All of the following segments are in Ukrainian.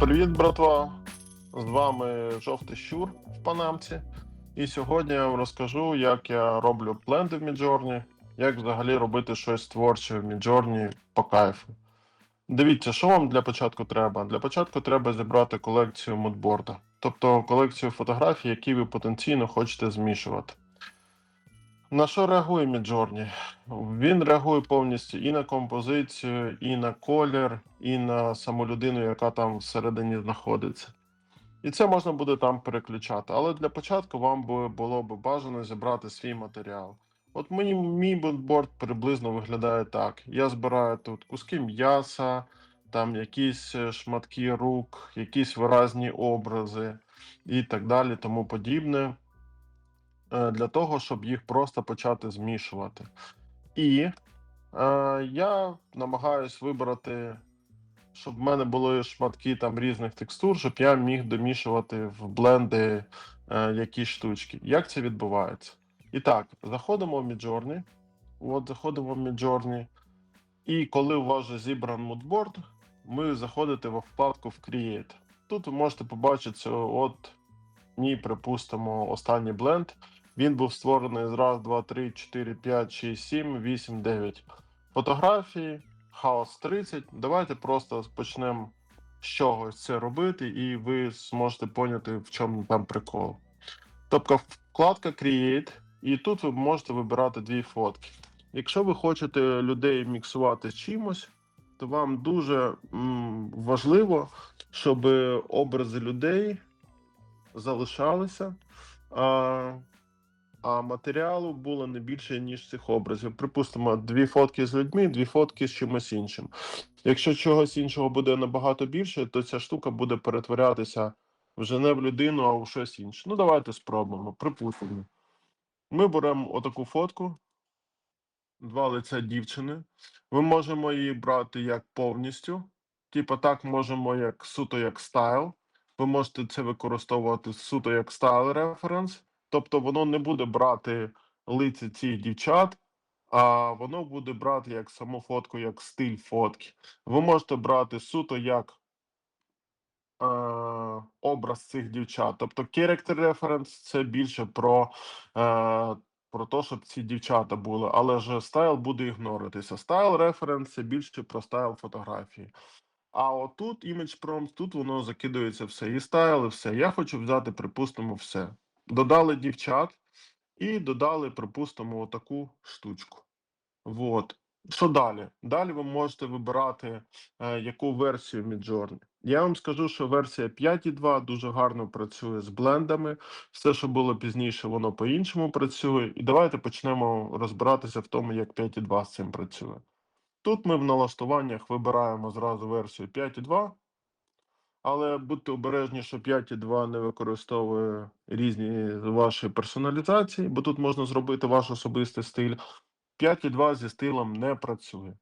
Привіт, братва! З вами жовтий щур в Панамці. І сьогодні я вам розкажу, як я роблю бленди в Midjourney, як взагалі робити щось творче в Midjourney по кайфу. Дивіться, що вам для початку треба? Для початку треба зібрати колекцію мудборда, тобто колекцію фотографій, які ви потенційно хочете змішувати. На що реагує Midjourney? Він реагує повністю і на композицію, і на колір, і на саму людину, яка там всередині знаходиться. І це можна буде там переключати. Але для початку вам було б бажано зібрати свій матеріал. От мені мій бонборд приблизно виглядає так: я збираю тут куски м'яса, там якісь е, шматки рук, якісь виразні образи і так далі, тому подібне для того, щоб їх просто почати змішувати. І е, я намагаюсь вибрати, щоб в мене були шматки там різних текстур, щоб я міг домішувати в бленди е, якісь штучки. Як це відбувається? І так, заходимо в Midjourney. От, заходимо в Midjourney. І коли у вас вже зібран мудборд, ви заходите в вкладку в Create. Тут ви можете побачити, от мій, припустимо, останній бленд. Він був створений з раз, два, три, 4, 5, 6, 7, 8, 9. Фотографії, хаос 30. Давайте просто почнемо з чогось це робити, і ви зможете поняти, в чому там прикол. Тобто вкладка Create, і тут ви можете вибирати дві фотки. Якщо ви хочете людей міксувати з чимось, то вам дуже м, важливо, щоб образи людей залишалися. А, а матеріалу було не більше, ніж цих образів. Припустимо, дві фотки з людьми, дві фотки з чимось іншим. Якщо чогось іншого буде набагато більше, то ця штука буде перетворятися вже не в людину, а в щось інше. Ну, давайте спробуємо. Припустимо. Ми беремо отаку фотку, два лиця дівчини. Ми можемо її брати як повністю. Типа так можемо як суто як стайл. Ви можете це використовувати суто як стайл референс. Тобто воно не буде брати лиці цих дівчат, а воно буде брати як саму фотку, як стиль фотки. Ви можете брати суто як е, образ цих дівчат. Тобто character reference це більше про, е, про те, щоб ці дівчата були, але ж стайл буде ігноритися. Стайл reference це більше про стайл фотографії. А отут image prompt, тут воно закидується все. І стайл, і все. Я хочу взяти, припустимо, все. Додали дівчат і додали, припустимо, отаку штучку. Вот. Що далі? Далі ви можете вибирати, е, яку версію Midjourney. Я вам скажу, що версія 5.2 дуже гарно працює з блендами. Все, що було пізніше, воно по-іншому працює. І давайте почнемо розбиратися в тому, як 5.2 з цим працює. Тут ми в налаштуваннях вибираємо зразу версію 5.2, але будьте обережні, що 5.2 не використовує різні ваші персоналізації, бо тут можна зробити ваш особистий стиль. 5.2 зі стилем не працює.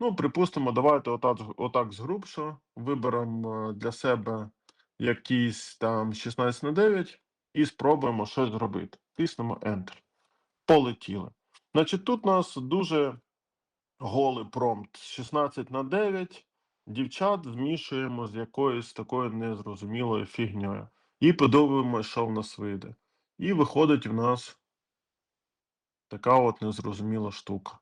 Ну, припустимо, давайте отак, отак згрубшо виберемо е, для себе якийсь там 16 на 9 і спробуємо щось зробити. Тиснемо Enter. Полетіли. Значить, тут у нас дуже голий промпт 16 на 9. Дівчат змішуємо з якоюсь такою незрозумілою фігньою. І подивимося, що в нас вийде. І виходить в нас така от незрозуміла штука.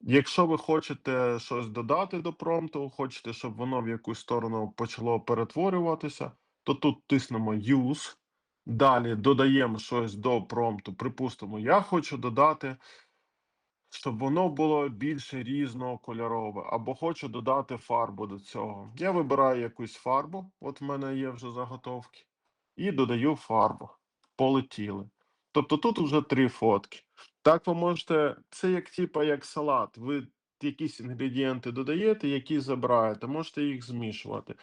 Якщо ви хочете щось додати до промпту, хочете, щоб воно в якусь сторону почало перетворюватися, то тут тиснемо Use. Далі додаємо щось до промпту. Припустимо, я хочу додати, щоб воно було більше різнокольорове, або хочу додати фарбу до цього. Я вибираю якусь фарбу, от в мене є вже заготовки, і додаю фарбу. Полетіли. Тобто тут вже три фотки. Так, ви можете, це як типа як салат. Ви якісь інгредієнти додаєте, які забираєте, можете їх змішувати.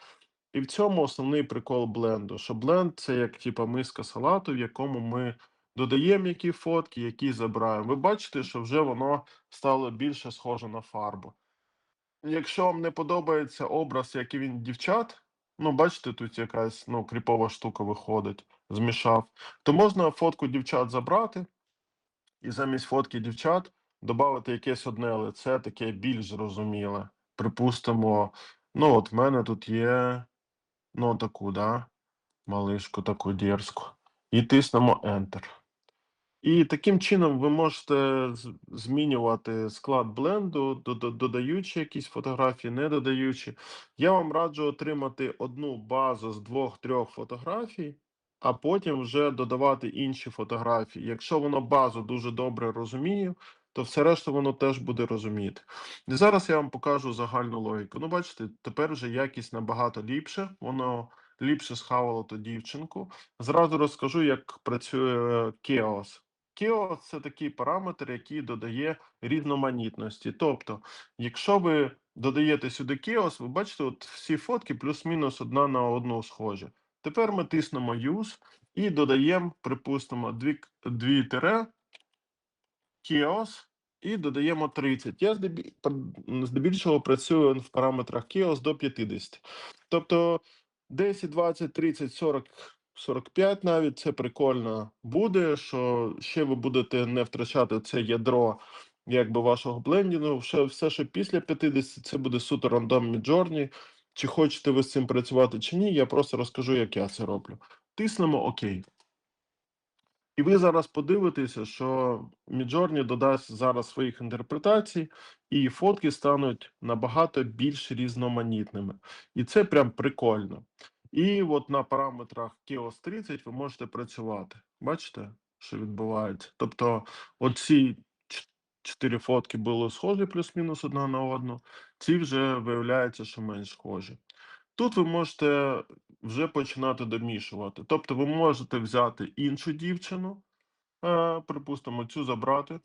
І в цьому основний прикол бленду. Що бленд це як типа миска салату, в якому ми додаємо які фотки, які забираємо. Ви бачите, що вже воно стало більше схоже на фарбу. Якщо вам не подобається образ, який він дівчат, ну бачите, тут якась ну, кріпова штука виходить, змішав, то можна фотку дівчат забрати і замість фотки дівчат додати якесь одне лице, таке більш зрозуміле. Припустимо, ну от в мене тут є ну таку, да, малишку, таку дерзку. І тиснемо Enter. І таким чином ви можете змінювати склад бленду, додаючи якісь фотографії, не додаючи. Я вам раджу отримати одну базу з двох-трьох фотографій, а потім вже додавати інші фотографії. Якщо воно базу дуже добре розуміє, то все решта воно теж буде розуміти. І зараз я вам покажу загальну логіку. Ну, бачите, тепер вже якість набагато ліпше, воно ліпше схавало ту дівчинку. Зразу розкажу, як працює Chaos. Chaos – це такий параметр, який додає різноманітності. Тобто, якщо ви додаєте сюди Chaos, ви бачите, от всі фотки плюс-мінус одна на одну схожі. Тепер ми тиснемо Use і додаємо, припустимо, дві, дві тире, Chaos і додаємо 30. Я здебільшого працюю в параметрах Chaos до 50. Тобто 10, 20, 30, 40, 45 навіть це прикольно буде, що ще ви будете не втрачати це ядро якби вашого блендінгу. Все, все, що після 50, це буде суто рандом Midjourney. Чи хочете ви з цим працювати чи ні, я просто розкажу, як я це роблю. Тиснемо ОК. І ви зараз подивитеся, що Midjourney додасть зараз своїх інтерпретацій, і фотки стануть набагато більш різноманітними. І це прям прикольно. І от на параметрах Chaos 30 ви можете працювати. Бачите, що відбувається? Тобто, оці чотири фотки були схожі плюс-мінус одна на одну, ці вже виявляється, що менш схожі. Тут ви можете вже починати домішувати. Тобто ви можете взяти іншу дівчину, е, припустимо, цю забрати,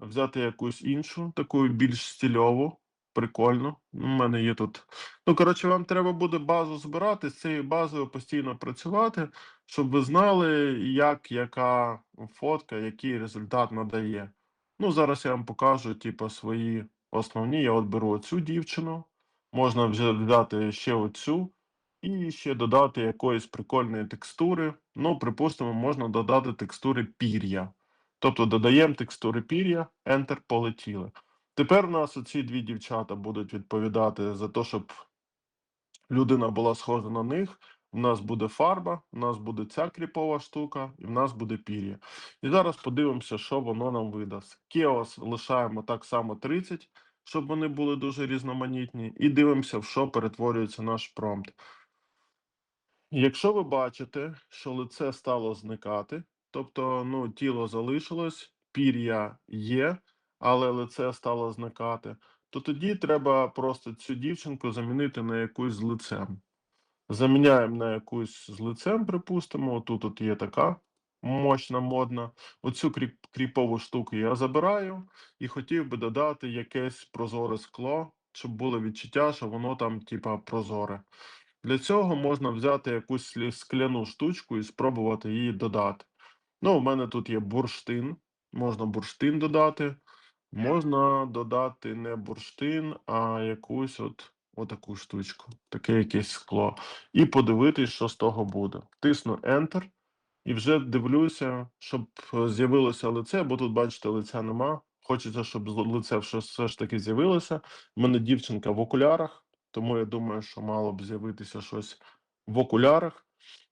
взяти якусь іншу, таку більш стильову, прикольну. У мене є тут. Ну, коротше, вам треба буде базу збирати, з цією базою постійно працювати, щоб ви знали, як яка фотка, який результат надає. Ну, зараз я вам покажу, типу, свої основні. Я от беру цю дівчину, можна вже взяти ще оцю. І ще додати якоїсь прикольної текстури. Ну, припустимо, можна додати текстури пір'я. Тобто додаємо текстури пір'я, Enter, полетіли. Тепер у нас оці дві дівчата будуть відповідати за те, щоб людина була схожа на них. У нас буде фарба, у нас буде ця кріпова штука, і в нас буде пір'я. І зараз подивимося, що воно нам видасть. Кеос лишаємо так само 30, щоб вони були дуже різноманітні, і дивимося, в що перетворюється наш промпт. Якщо ви бачите, що лице стало зникати, тобто ну, тіло залишилось, пір'я є, але лице стало зникати, то тоді треба просто цю дівчинку замінити на якусь з лицем. Заміняємо на якусь з лицем, припустимо. Отут от є така мощна, модна. Оцю кріп, кріпову штуку я забираю і хотів би додати якесь прозоре скло, щоб було відчуття, що воно там, типа, прозоре. Для цього можна взяти якусь скляну штучку і спробувати її додати. Ну, у мене тут є бурштин, можна бурштин додати. Можна додати не бурштин, а якусь от отаку штучку, таке якесь скло. І подивитись, що з того буде. Тисну Enter і вже дивлюся, щоб е, з'явилося лице, бо тут, бачите, лиця нема. Хочеться, щоб лице все ж таки з'явилося. У мене дівчинка в окулярах, тому я думаю, що мало б з'явитися щось в окулярах.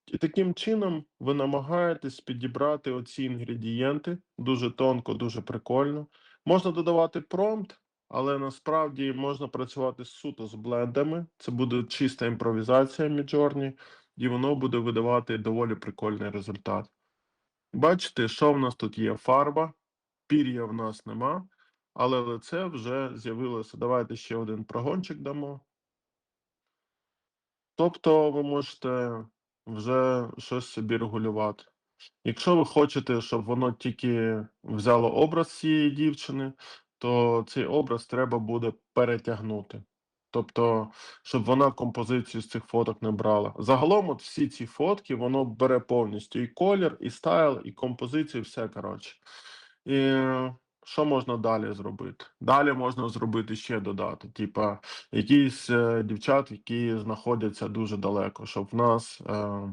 І таким чином ви намагаєтесь підібрати оці інгредієнти дуже тонко, дуже прикольно. Можна додавати промпт, але насправді можна працювати суто з блендами. Це буде чиста імпровізація Midjourney, і воно буде видавати доволі прикольний результат. Бачите, що в нас тут є фарба, пір'я в нас нема, але лице вже з'явилося. Давайте ще один прогончик дамо. Тобто ви можете вже щось собі регулювати. Якщо ви хочете, щоб воно тільки взяло образ цієї дівчини, то цей образ треба буде перетягнути. Тобто, щоб вона композицію з цих фоток не брала. Загалом, от всі ці фотки, воно бере повністю і колір, і стайл, і композицію, все коротше. І що можна далі зробити? Далі можна зробити ще додати, типа якісь е, дівчат, які знаходяться дуже далеко, щоб в нас. Е,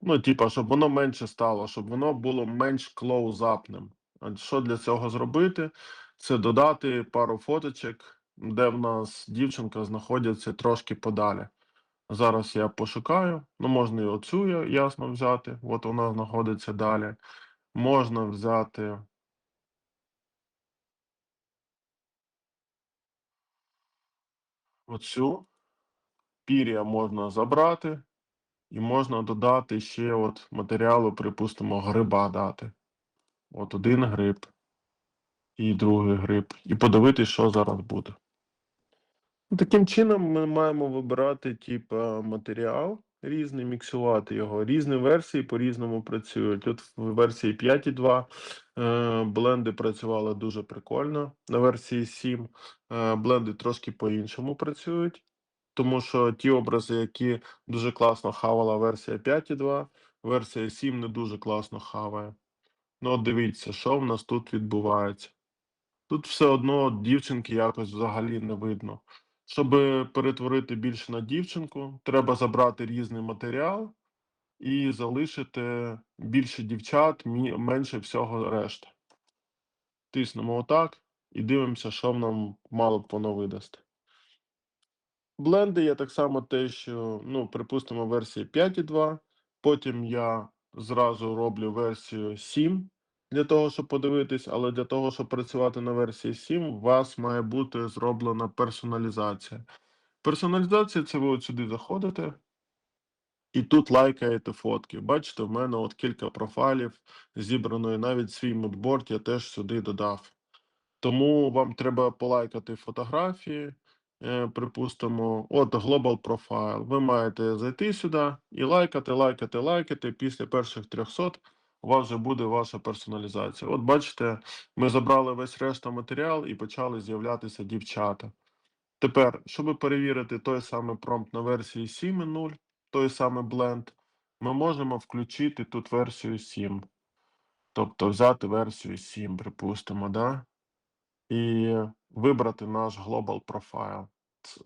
Ну, типа, щоб воно менше стало, щоб воно було менш клоузапним. Що для цього зробити? Це додати пару фоточок де в нас дівчинка знаходиться трошки подалі. Зараз я пошукаю. Ну, можна і оцю ясно взяти. От вона знаходиться далі. Можна взяти. Оцю. Пір'я можна забрати, і можна додати ще от матеріалу, припустимо, гриба дати. От один гриб і другий гриб. І подивитись, що зараз буде. Ну, Таким чином, ми маємо вибирати типа матеріал різний, міксувати його. Різні версії по-різному працюють. От в версії 5.2 е, бленди працювали дуже прикольно. На версії 7 е, бленди трошки по-іншому працюють. Тому що ті образи, які дуже класно хавала версія 5.2, версія 7 не дуже класно хаває. Ну, от дивіться, що в нас тут відбувається. Тут все одно дівчинки якось взагалі не видно. Щоб перетворити більше на дівчинку, треба забрати різний матеріал і залишити більше дівчат, менше всього решти. Тиснемо отак і дивимося, що нам мало б воно видасти. Бленди є так само те, що, ну, припустимо, версії 5.2, потім я зразу роблю версію 7 для того, щоб подивитись, але для того, щоб працювати на версії 7, у вас має бути зроблена персоналізація. Персоналізація це ви от сюди заходите і тут лайкаєте фотки. Бачите, в мене от кілька профайлів зібрано, і навіть свій мудборд я теж сюди додав. Тому вам треба полайкати фотографії. Е, припустимо, от Global Profile. Ви маєте зайти сюди і лайкати, лайкати, лайкати. Після перших 300 у вас вже буде ваша персоналізація. От бачите, ми забрали весь решта матеріал і почали з'являтися дівчата. Тепер, щоб перевірити той самий промпт на версії 7.0, той самий бленд, ми можемо включити тут версію 7. Тобто взяти версію 7, припустимо, да? і вибрати наш Global Profile.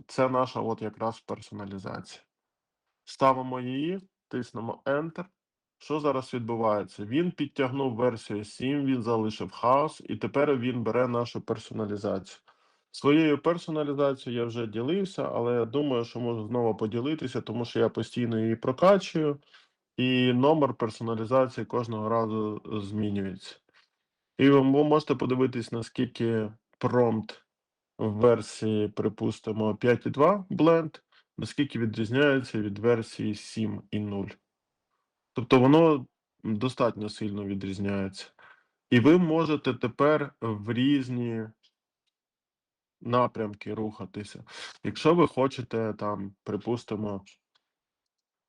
Це наша от якраз персоналізація. Ставимо її, тиснемо Enter. Що зараз відбувається? Він підтягнув версію 7, він залишив хаос, і тепер він бере нашу персоналізацію. Своєю персоналізацією я вже ділився, але я думаю, що можу знову поділитися, тому що я постійно її прокачую, і номер персоналізації кожного разу змінюється. І ви можете подивитись, наскільки промпт в версії, припустимо, 5.2 Blend, наскільки відрізняється від версії 7 і 0. Тобто воно достатньо сильно відрізняється. І ви можете тепер в різні напрямки рухатися. Якщо ви хочете там, припустимо,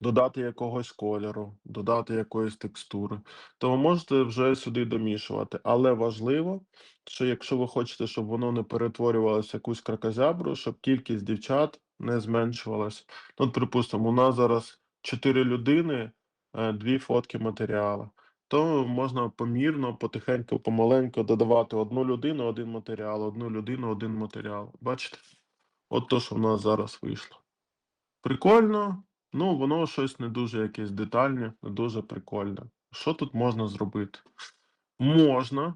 додати якогось кольору, додати якоїсь текстури, то ви можете вже сюди домішувати. Але важливо, що якщо ви хочете, щоб воно не перетворювалося в якусь кракозябру, щоб кількість дівчат не зменшувалась. Ну, припустимо, у нас зараз 4 людини, е, дві фотки матеріалу. То можна помірно, потихеньку, помаленьку додавати одну людину, один матеріал, одну людину, один матеріал. Бачите? От то, що в нас зараз вийшло. Прикольно, ну воно щось не дуже якесь детальне, не дуже прикольне. Що тут можна зробити? Можна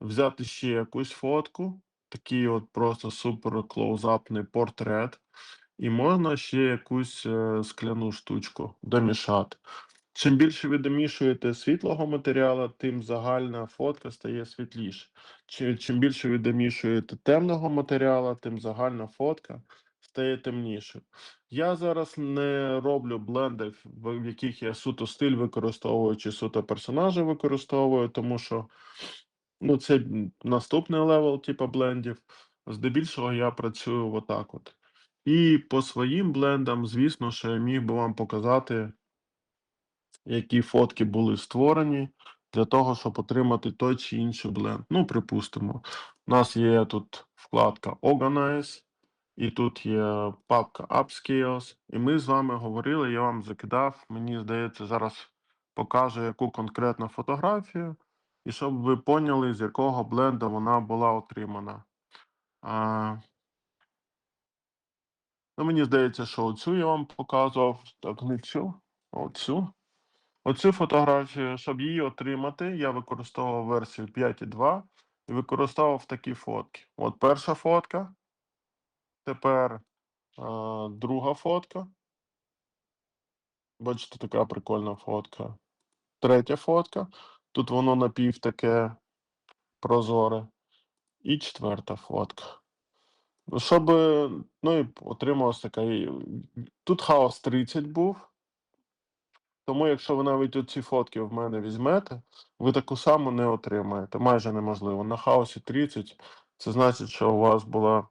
взяти ще якусь фотку, такий от просто супер клоузапний портрет, і можна ще якусь е, скляну штучку домішати. Чим більше ви домішуєте світлого матеріалу, тим загальна фотка стає світліше. Чим більше ви домішуєте темного матеріалу, тим загальна фотка стає темнішою. Я зараз не роблю бленди, в яких я суто стиль використовую чи суто персонажі використовую, тому що ну, це наступний левел, типу блендів. Здебільшого я працюю отак от. І по своїм блендам, звісно, що я міг би вам показати, які фотки були створені для того, щоб отримати той чи інший бленд. Ну, припустимо, у нас є тут вкладка Organize, і тут є папка Upscales, і ми з вами говорили, я вам закидав, мені здається, зараз покажу яку конкретну фотографію, і щоб ви поняли, з якого бленда вона була отримана. А, ну, мені здається, що оцю я вам показував, так, не цю, оцю. Оцю фотографію, щоб її отримати, я використовував версію 5.2 і використовував такі фотки. От перша фотка, Тепер е, друга фотка. Бачите, така прикольна фотка. Третя фотка. Тут воно напів таке прозоре. І четверта фотка. Ну, Щоб, ну і отрималось така. Тут хаос 30 був. Тому, якщо ви навіть оці фотки в мене візьмете, ви таку саму не отримаєте. Майже неможливо. На хаосі 30 це значить, що у вас була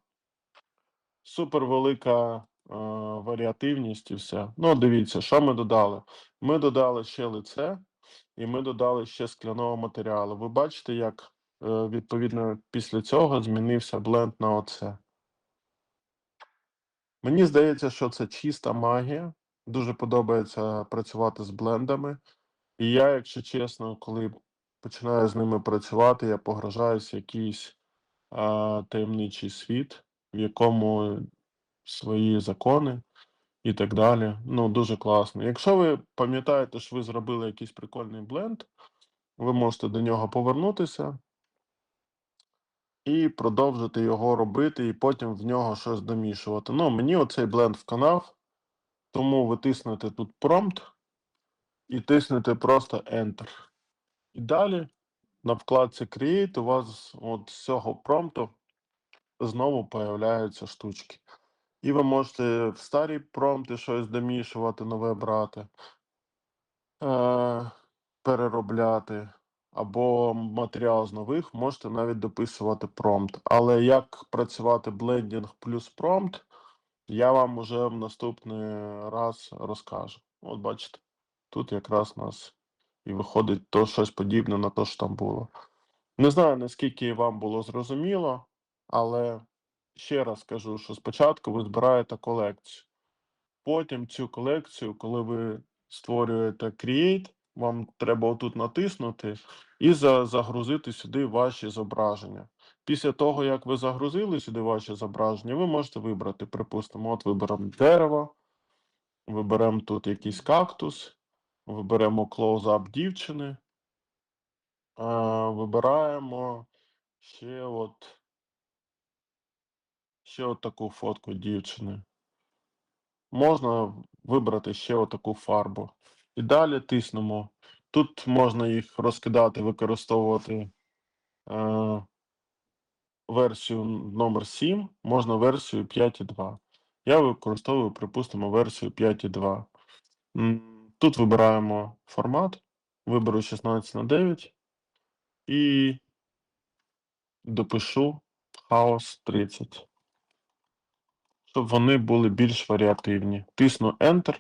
супер велика е, варіативність і все. Ну, дивіться, що ми додали? Ми додали ще лице, і ми додали ще скляного матеріалу. Ви бачите, як е, відповідно після цього змінився бленд на оце. Мені здається, що це чиста магія. Дуже подобається працювати з блендами. І я, якщо чесно, коли починаю з ними працювати, я погружаюсь в якийсь а, таємничий світ, в якому свої закони і так далі. Ну, дуже класно. Якщо ви пам'ятаєте, що ви зробили якийсь прикольний бленд, ви можете до нього повернутися і продовжити його робити, і потім в нього щось домішувати. Ну, мені оцей бленд вканав, тому ви тиснете тут промпт і тиснете просто Enter. І далі на вкладці Create у вас от з цього промпту знову появляються штучки. І ви можете в старі промпти щось домішувати, нове брати, е, переробляти, або матеріал з нових, можете навіть дописувати промпт. Але як працювати блендінг плюс промпт, я вам уже в наступний раз розкажу. От бачите, тут якраз у нас і виходить то щось подібне на те, що там було. Не знаю, наскільки вам було зрозуміло, але ще раз кажу, що спочатку ви збираєте колекцію. Потім цю колекцію, коли ви створюєте Create, вам треба отут натиснути і за- загрузити сюди ваші зображення. Після того, як ви загрузили сюди ваші зображення, ви можете вибрати, припустимо, от виберемо дерево, виберемо тут якийсь кактус, виберемо close-up дівчини, вибираємо ще от, ще от таку фотку дівчини. Можна вибрати ще отаку фарбу. І далі тиснемо. Тут можна їх розкидати, використовувати е, версію номер 7, можна версію 5.2. Я використовую, припустимо, версію 5.2. Тут вибираємо формат, виберу 16 на 9 і допишу хаос 30 щоб вони були більш варіативні. Тисну Enter,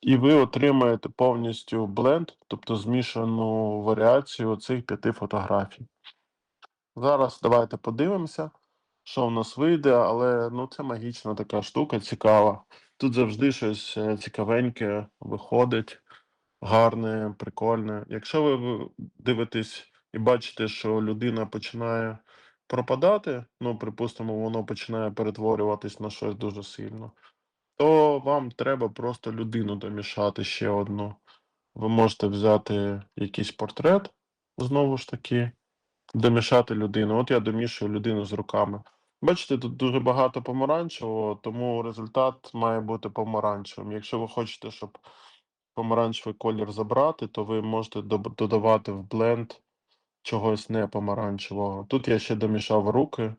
і ви отримаєте повністю бленд, тобто змішану варіацію оцих п'яти фотографій. Зараз давайте подивимося, що в нас вийде, але ну, це магічна така штука, цікава. Тут завжди щось е, цікавеньке виходить, гарне, прикольне. Якщо ви дивитесь і бачите, що людина починає пропадати, ну, припустимо, воно починає перетворюватись на щось дуже сильно, то вам треба просто людину домішати ще одну. Ви можете взяти якийсь портрет, знову ж таки, домішати людину. От я домішую людину з руками. Бачите, тут дуже багато помаранчевого, тому результат має бути помаранчевим. Якщо ви хочете, щоб помаранчевий колір забрати, то ви можете додавати в бленд чогось не помаранчевого. Тут я ще домішав руки,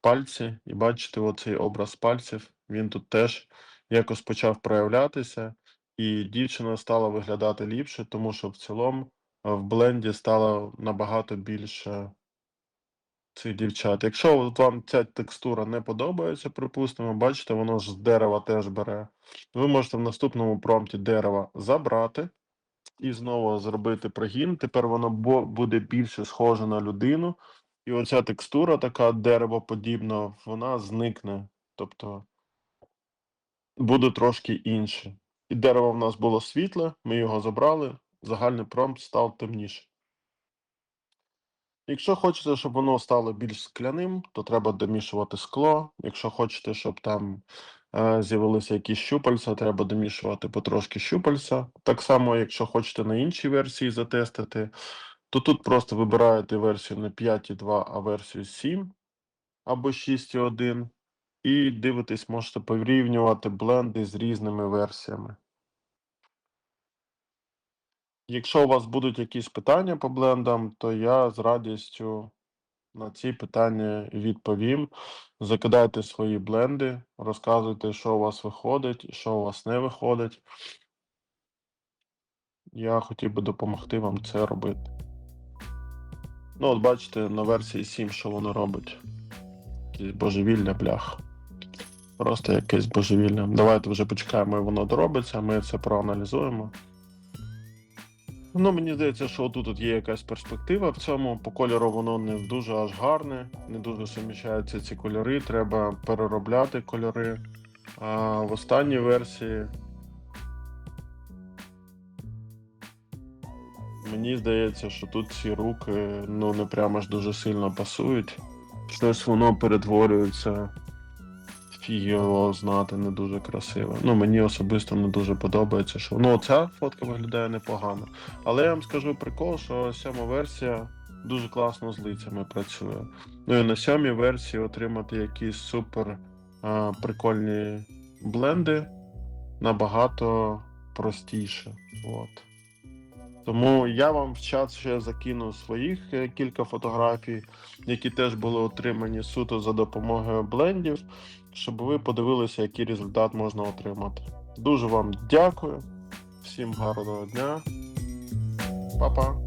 пальці, і бачите, оцей образ пальців, він тут теж якось почав проявлятися, і дівчина стала виглядати ліпше, тому що в цілому е, в бленді стало набагато більше цих дівчат. Якщо от вам ця текстура не подобається, припустимо, бачите, воно ж з дерева теж бере. Ви можете в наступному промпті дерева забрати і знову зробити прогін. Тепер воно буде більше схоже на людину. І оця текстура, така деревоподібна, вона зникне. Тобто буде трошки інше. І дерево в нас було світле, ми його забрали, загальний промпт став темніше. Якщо хочете, щоб воно стало більш скляним, то треба домішувати скло. Якщо хочете, щоб там з'явилися якісь щупальця, треба домішувати потрошки щупальця. Так само, якщо хочете на іншій версії затестити, то тут просто вибираєте версію не 5.2, а версію 7 або 6.1. і дивитесь, можете порівнювати бленди з різними версіями. Якщо у вас будуть якісь питання по блендам, то я з радістю на ці питання відповім. Закидайте свої бленди, розказуйте, що у вас виходить, що у вас не виходить. Я хотів би допомогти вам це робити. Ну, от бачите, на версії 7, що воно робить. Якесь божевілля, блях. Просто якесь божевілля. Давайте вже почекаємо, і воно доробиться, ми це проаналізуємо. Ну, мені здається, що тут от є якась перспектива в цьому. По кольору воно не дуже аж гарне, не дуже суміщаються ці кольори, треба переробляти кольори. А в останній версії мені здається, що тут ці руки ну не прямо ж дуже сильно пасують. Щось воно перетворюється. Його знати, не дуже красиво. Ну, мені особисто не дуже подобається, що ну, ця фотка виглядає непогано. Але я вам скажу прикол, що сьома версія дуже класно з лицями працює. Ну і на сьомій версії отримати якісь супер а, прикольні бленди набагато простіше. От. Тому я вам в чат ще закину своїх е, кілька фотографій, які теж були отримані суто за допомогою блендів, щоб ви подивилися, який результат можна отримати. Дуже вам дякую, всім гарного дня. Па-па!